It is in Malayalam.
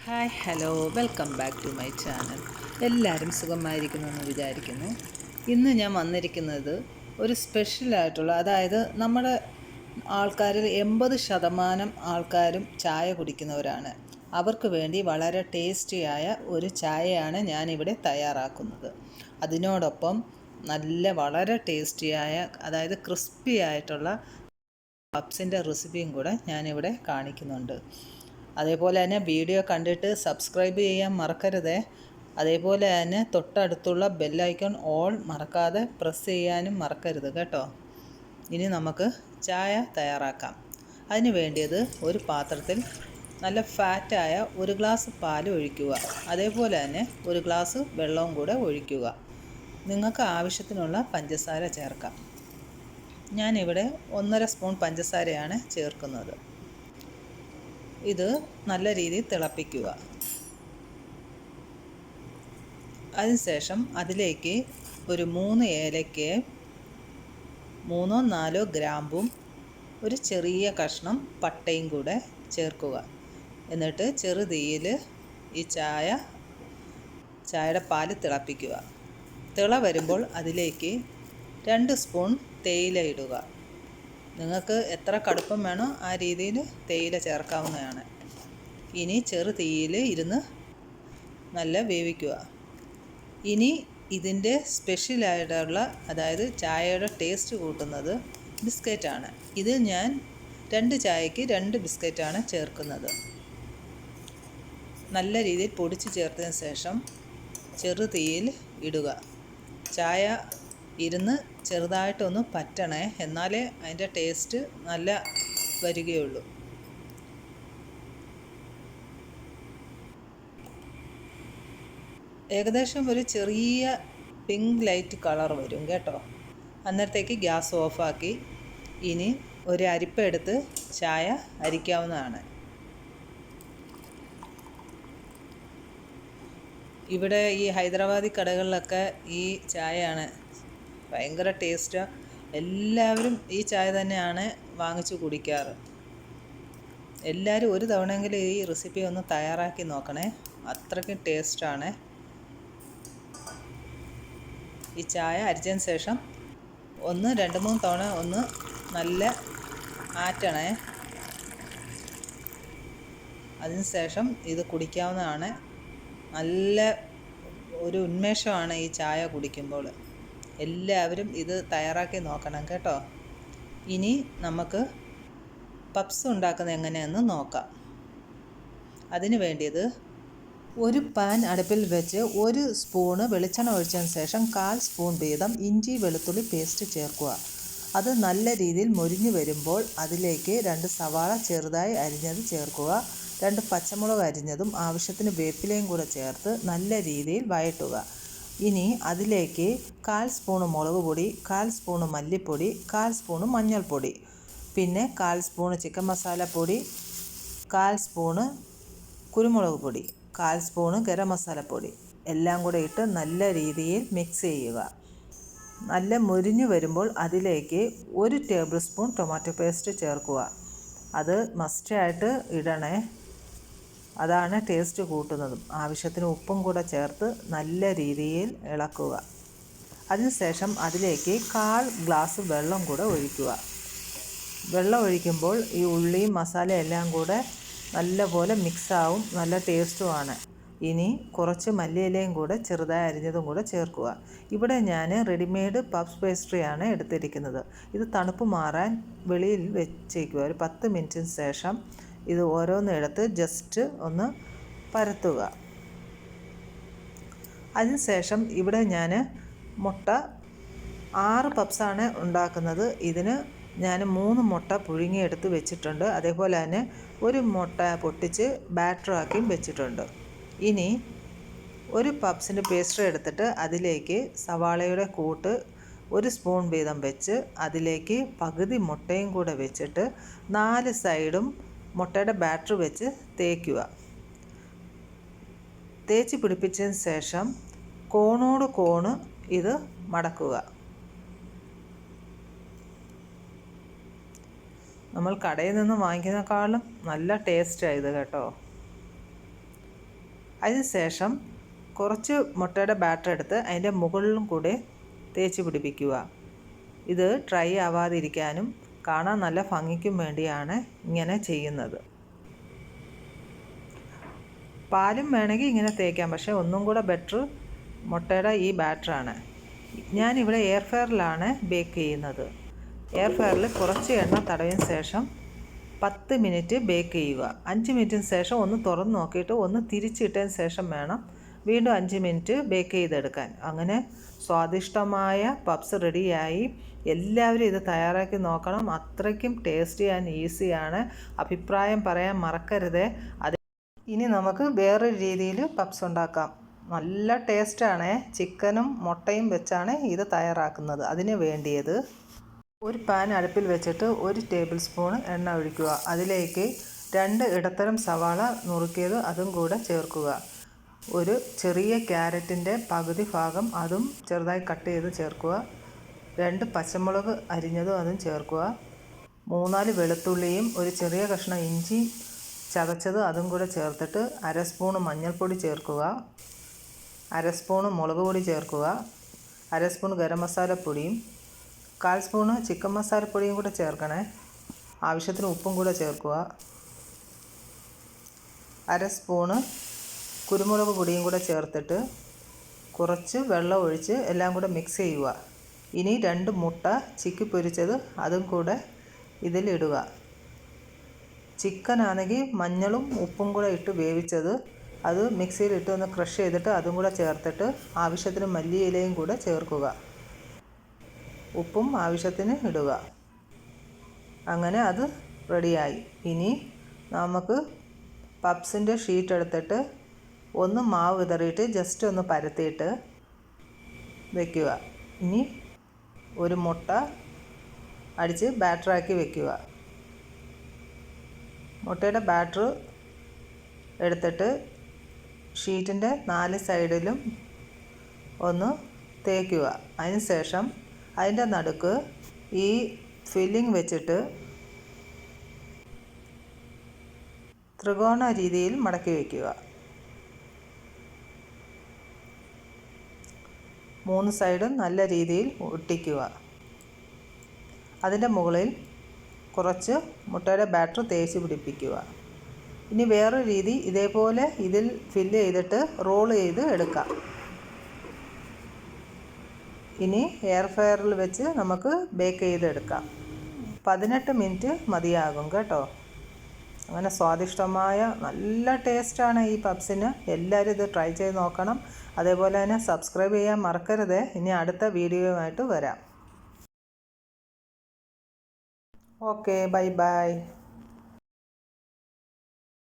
Hi hello welcome back to my channel എല്ലാവരും സുഖമായിരിക്കുന്നു എന്ന് വിചാരിക്കുന്നു. ഇന്ന് ഞാൻ വന്നിരിക്കുന്നത് ഒരു സ്പെഷ്യലായിട്ടുള്ള അതായത് നമ്മുടെ ആൾക്കാരിൽ എൺപത് ശതമാനം ആൾക്കാരും ചായ കുടിക്കുന്നവരാണ്. അവർക്ക് വേണ്ടി വളരെ ടേസ്റ്റിയായ ഒരു ചായയാണ് ഞാനിവിടെ തയ്യാറാക്കുന്നത്. അതിനോടൊപ്പം നല്ല വളരെ ടേസ്റ്റിയായ അതായത് ക്രിസ്പി ആയിട്ടുള്ള പപ്സിന്റെ റെസിപ്പിയും കൂടെ ഞാനിവിടെ കാണിക്കുന്നുണ്ട്. അതേപോലെ തന്നെ വീഡിയോ കണ്ടിട്ട് സബ്സ്ക്രൈബ് ചെയ്യാൻ മറക്കരുതേ. അതേപോലെ തന്നെ തൊട്ടടുത്തുള്ള ബെല്ലൈക്കൺ ഓൾ മറക്കാതെ പ്രസ് ചെയ്യാനും മറക്കരുത് കേട്ടോ. ഇനി നമുക്ക് ചായ തയ്യാറാക്കാം. അതിന് വേണ്ടിയത് ഒരു പാത്രത്തിൽ നല്ല ഫാറ്റായ ഒരു ഗ്ലാസ് പാൽ ഒഴിക്കുക. അതേപോലെ തന്നെ ഒരു ഗ്ലാസ് വെള്ളവും കൂടെ ഒഴിക്കുക. നിങ്ങൾക്ക് ആവശ്യത്തിനുള്ള പഞ്ചസാര ചേർക്കാം. ഞാനിവിടെ ഒന്നര സ്പൂൺ പഞ്ചസാരയാണ് ചേർക്കുന്നത്. ഇത് നല്ല രീതിയിൽ തിളപ്പിക്കുക. അതിനുശേഷം അതിലേക്ക് ഒരു മൂന്ന് ഏലയ്ക്ക് മൂന്നോ നാലോ ഗ്രാമ്പും ഒരു ചെറിയ കഷ്ണം പട്ടയും കൂടെ ചേർക്കുക. എന്നിട്ട് ചെറുതീയിൽ ഈ ചായ ചായയുടെ പാൽ തിളപ്പിക്കുക. തിള വരുമ്പോൾ അതിലേക്ക് രണ്ട് സ്പൂൺ തേയില ഇടുക. നിങ്ങൾക്ക് എത്ര കടുപ്പം വേണോ ആ രീതിയിൽ തേയില ചേർക്കാവുന്നതാണ്. ഇനി ചെറു തീയിൽ ഇരുന്ന് നല്ല വേവിക്കുക. ഇനി ഇതിന്റെ സ്പെഷ്യലായിട്ടുള്ള അതായത് ചായയുടെ ടേസ്റ്റ് കൂട്ടുന്നത് ബിസ്ക്കറ്റാണ് ഇത് ഞാൻ രണ്ട് ചായക്ക് രണ്ട് ബിസ്ക്കറ്റാണ് ചേർക്കുന്നത്. നല്ല രീതിയിൽ പൊടിച്ച് ചേർത്തതിന് ശേഷം ചെറു തീയിൽ ഇടുക. ചായ ഇരുന്ന് ചെറുതായിട്ടൊന്ന് പറ്റണേ. എന്നാലേ അതിന്റെ ടേസ്റ്റ് നല്ല വരികയുള്ളൂ. ഏകദേശം ഒരു ചെറിയ പിങ്ക് ലൈറ്റ് കളർ വരും കേട്ടോ. അന്നേരത്തേക്ക് ഗ്യാസ് ഓഫാക്കി. ഇനി ഒരു അരിപ്പ എടുത്ത് ചായ അരിക്കാവുന്നതാണ്. ഇവിടെ ഈ ഹൈദരാബാദി കടകളിലൊക്കെ ഈ ചായയാണ് ഭയങ്കര ടേസ്റ്റാണ് എല്ലാവരും ഈ ചായ തന്നെയാണ് വാങ്ങിച്ചു കുടിക്കാറ്. എല്ലാവരും ഒരു തവണയെങ്കിലും ഈ റെസിപ്പി ഒന്ന് തയ്യാറാക്കി നോക്കണേ. അത്രയ്ക്കും ടേസ്റ്റാണ്. ഈ ചായ അരിച്ചതിന് ശേഷം ഒന്ന് രണ്ട് മൂന്ന് തവണ ഒന്ന് നല്ല ആറ്റണേ. അതിന് ശേഷം ഇത് കുടിക്കാവുന്നതാണ്. നല്ല ഒരു ഉന്മേഷമാണ് ഈ ചായ കുടിക്കുമ്പോൾ. എല്ലാവരും ഇത് തയ്യാറാക്കി നോക്കണം കേട്ടോ. ഇനി നമുക്ക് പപ്സ് ഉണ്ടാക്കുന്നത് എങ്ങനെയെന്ന് നോക്കാം. അതിന് വേണ്ടിയത് ഒരു പാൻ അടുപ്പിൽ വെച്ച് ഒരു സ്പൂണ് വെളിച്ചെണ്ണ ഒഴിച്ചതിന് ശേഷം കാൽ സ്പൂൺ വീതം ഇഞ്ചി വെളുത്തുള്ളി പേസ്റ്റ് ചേർക്കുക. അത് നല്ല രീതിയിൽ മൊരിഞ്ഞു വരുമ്പോൾ അതിലേക്ക് രണ്ട് സവാള ചെറുതായി അരിഞ്ഞത് ചേർക്കുക. രണ്ട് പച്ചമുളക് അരിഞ്ഞതും ആവശ്യത്തിന് വേപ്പിലയും കൂടെ ചേർത്ത് നല്ല രീതിയിൽ വഴട്ടുക ഇനി അതിലേക്ക് കാൽ സ്പൂണ് മുളക് പൊടി കാൽ സ്പൂണ് മല്ലിപ്പൊടി കാൽ സ്പൂണ് മഞ്ഞൾപ്പൊടി. പിന്നെ കാൽ സ്പൂണ് ചിക്കൻ മസാലപ്പൊടി കാൽ സ്പൂണ് കുരുമുളക് പൊടി കാൽ സ്പൂണ് ഗരം മസാലപ്പൊടി എല്ലാം കൂടെ ഇട്ട് നല്ല രീതിയിൽ മിക്സ് ചെയ്യുക. നല്ല മുരിഞ്ഞു വരുമ്പോൾ അതിലേക്ക് ഒരു ടേബിൾ സ്പൂൺ ടൊമാറ്റോ പേസ്റ്റ് ചേർക്കുക. അത് മസ്റ്റായിട്ട് ഇടണേ. അതാണ് ടേസ്റ്റ് കൂട്ടുന്നതും. ആവശ്യത്തിന് ഉപ്പും കൂടെ ചേർത്ത് നല്ല രീതിയിൽ ഇളക്കുക. അതിനുശേഷം അതിലേക്ക് കാൽ ഗ്ലാസ് വെള്ളം കൂടെ ഒഴിക്കുക. വെള്ളം ഒഴിക്കുമ്പോൾ ഈ ഉള്ളിയും മസാല എല്ലാം കൂടെ നല്ലപോലെ മിക്സാവും നല്ല ടേസ്റ്റുമാണ്. ഇനി കുറച്ച് മല്ലിയിലയും കൂടെ ചെറുതായി അരിഞ്ഞതും കൂടെ ചേർക്കുക. ഇവിടെ ഞാൻ റെഡിമെയ്ഡ് പപ്സ് പേസ്ട്രിയാണ് എടുത്തിരിക്കുന്നത്. ഇത് തണുപ്പ് മാറാൻ വെളിയിൽ വെച്ചേക്കുക. ഒരു പത്ത് മിനിറ്റിന് ശേഷം ഇത് ഓരോന്നെടുത്ത് ജസ്റ്റ് ഒന്ന് പരത്തുക. അതിനുശേഷം ഇവിടെ ഞാൻ മുട്ട ആറ് പപ്സാണ് ഉണ്ടാക്കുന്നത്. ഇതിന് ഞാൻ മൂന്ന് മുട്ട പുഴുങ്ങിയെടുത്ത് വെച്ചിട്ടുണ്ട്. അതേപോലെ തന്നെ ഒരു മുട്ട പൊട്ടിച്ച് ബാറ്ററാക്കിയും വെച്ചിട്ടുണ്ട്. ഇനി ഒരു പപ്സിന്റെ പേസ്റ്റ് എടുത്തിട്ട് അതിലേക്ക് സവാളയുടെ കൂട്ട് ഒരു സ്പൂൺ വീതം വെച്ച് അതിലേക്ക് പകുതി മുട്ടയും കൂടെ വെച്ചിട്ട് നാല് സൈഡും മുട്ടയുടെ ബാറ്റർ വെച്ച് തേക്കുക. തേച്ച് പിടിപ്പിച്ചതിന് ശേഷം കോണോട് കോണ് ഇത് മടക്കുക. നമ്മൾ കടയിൽ നിന്ന് വാങ്ങിക്കുന്നതിനേക്കാളും നല്ല ടേസ്റ്റാണ് ഇത് കേട്ടോ. അതിനുശേഷം കുറച്ച് മുട്ടയുടെ ബാറ്റർ എടുത്ത് അതിന്റെ മുകളിലും കൂടെ തേച്ച് പിടിപ്പിക്കുക. ഇത് ഡ്രൈ ആവാതിരിക്കാനും കാണാൻ നല്ല ഭംഗിക്കും വേണ്ടിയാണ് ഇങ്ങനെ ചെയ്യുന്നത്. പാലും വേണമെങ്കിൽ ഇങ്ങനെ തേക്കാം പക്ഷേ ഒന്നും കൂടെ ബെറ്റർ മുട്ടയുടെ ഈ ബാറ്ററാണ്. ഞാനിവിടെ എയർ ഫെയറിലാണ് ബേക്ക് ചെയ്യുന്നത്. എയർ ഫെയറിൽ കുറച്ച് എണ്ണ തടവിന് ശേഷം പത്ത് മിനിറ്റ് ബേക്ക് ചെയ്യുക. അഞ്ച് മിനിറ്റിന് ശേഷം ഒന്ന് തുറന്ന് നോക്കിയിട്ട് ഒന്ന് തിരിച്ചിട്ടതിന് ശേഷം വേണം വീണ്ടും അഞ്ച് മിനിറ്റ് ബേക്ക് ചെയ്തെടുക്കാൻ. അങ്ങനെ സ്വാദിഷ്ടമായ പപ്സ് റെഡിയായി. എല്ലാവരും ഇത് തയ്യാറാക്കി നോക്കണം. അത്രയ്ക്കും ടേസ്റ്റി ആൻഡ് ഈസിയാണ് അഭിപ്രായം പറയാൻ മറക്കരുത്. അത് ഇനി നമുക്ക് വേറൊരു രീതിയിൽ പപ്സ് ഉണ്ടാക്കാം. നല്ല ടേസ്റ്റാണ് ചിക്കനും മുട്ടയും വെച്ചാണ് ഇത് തയ്യാറാക്കുന്നത്. അതിന് വേണ്ടിയത് ഒരു പാൻ അടുപ്പിൽ വെച്ചിട്ട് ഒരു ടേബിൾ സ്പൂൺ എണ്ണ ഒഴിക്കുക. അതിലേക്ക് രണ്ട് ഇടത്തരം സവാള നുറുക്കിയത് അതും കൂടെ ചേർക്കുക. ഒരു ചെറിയ ക്യാരറ്റിന്റെ പകുതി ഭാഗം അതും ചെറുതായി കട്ട് ചെയ്ത് ചേർക്കുക. രണ്ട് പച്ചമുളക് അരിഞ്ഞതും അതും ചേർക്കുക. മൂന്നാൽ വെളുത്തുള്ളിയും ഒരു ചെറിയ കഷ്ണം ഇഞ്ചി ചതച്ചത് അതും കൂടെ ചേർത്തിട്ട് അര സ്പൂണ് മഞ്ഞൾപ്പൊടി ചേർക്കുക. അര സ്പൂണ് മുളക് പൊടി ചേർക്കുക. അര സ്പൂൺ ഗരം മസാലപ്പൊടിയും കാൽ സ്പൂണ് ചിക്കൻ മസാലപ്പൊടിയും കൂടെ ചേർക്കണേ. ആവശ്യത്തിന് ഉപ്പും കൂടെ ചേർക്കുക. അര സ്പൂണ് കുരുമുളക് പൊടിയും കൂടെ ചേർത്തിട്ട് കുറച്ച് വെള്ളം ഒഴിച്ച് എല്ലാം കൂടെ മിക്സ് ചെയ്യുക. ഇനി രണ്ട് മുട്ട ചിക്കി പൊരിച്ചത് അതും കൂടെ ഇതിലിടുക ചിക്കൻ ആണെങ്കിൽ മഞ്ഞളും ഉപ്പും കൂടെ ഇട്ട് വേവിച്ചത് അത് മിക്സിയിലിട്ട് ഒന്ന് ക്രഷ് ചെയ്തിട്ട് അതും കൂടെ ചേർത്തിട്ട് ആവശ്യത്തിന് മല്ലിയിലയും കൂടെ ചേർക്കുക. ഉപ്പും ആവശ്യത്തിന് ഇടുക. അങ്ങനെ അത് റെഡിയായി. ഇനി നമുക്ക് പപ്സിന്റെ ഷീറ്റ് എടുത്തിട്ട് ഒന്ന് മാവ് വിതറിയിട്ട് ജസ്റ്റ് ഒന്ന് പരത്തിയിട്ട് വയ്ക്കുക ഇനി ഒരു മുട്ട അടിച്ച് ബാറ്ററാക്കി വെക്കുക. മുട്ടയുടെ ബാറ്റർ എടുത്തിട്ട് ഷീറ്റിന്റെ നാല് സൈഡിലും ഒന്ന് തേക്കുക. അതിന് ശേഷം അതിന്റെ നടുക്ക് ഈ ഫില്ലിംഗ് വെച്ചിട്ട് ത്രികോണ രീതിയിൽ മടക്കി വയ്ക്കുക മൂന്ന് സൈഡും നല്ല രീതിയിൽ ഒട്ടിക്കുക. അതിന്റെ മുകളിൽ കുറച്ച് മുട്ടയുടെ ബാറ്റർ തേച്ച് പിടിപ്പിക്കുക. ഇനി വേറൊരു രീതി ഇതേപോലെ ഇതിൽ ഫില്ല് ചെയ്തിട്ട് റോൾ ചെയ്ത് എടുക്കാം. ഇനി എയർ ഫയറിൽ വെച്ച് നമുക്ക് ബേക്ക് ചെയ്തെടുക്കാം. പതിനെട്ട് മിനിറ്റ് മതിയാകും കേട്ടോ. അങ്ങനെ സ്വാദിഷ്ടമായ നല്ല ടേസ്റ്റാണ് ഈ പപ്സിന്. എല്ലാവരും ഇത് ട്രൈ ചെയ്ത് നോക്കണം. അതേപോലെ തന്നെ സബ്സ്ക്രൈബ് ചെയ്യാൻ മറക്കരുത്. ഇനി അടുത്ത വീഡിയോയുമായിട്ട് വരാം. Okay bye bye.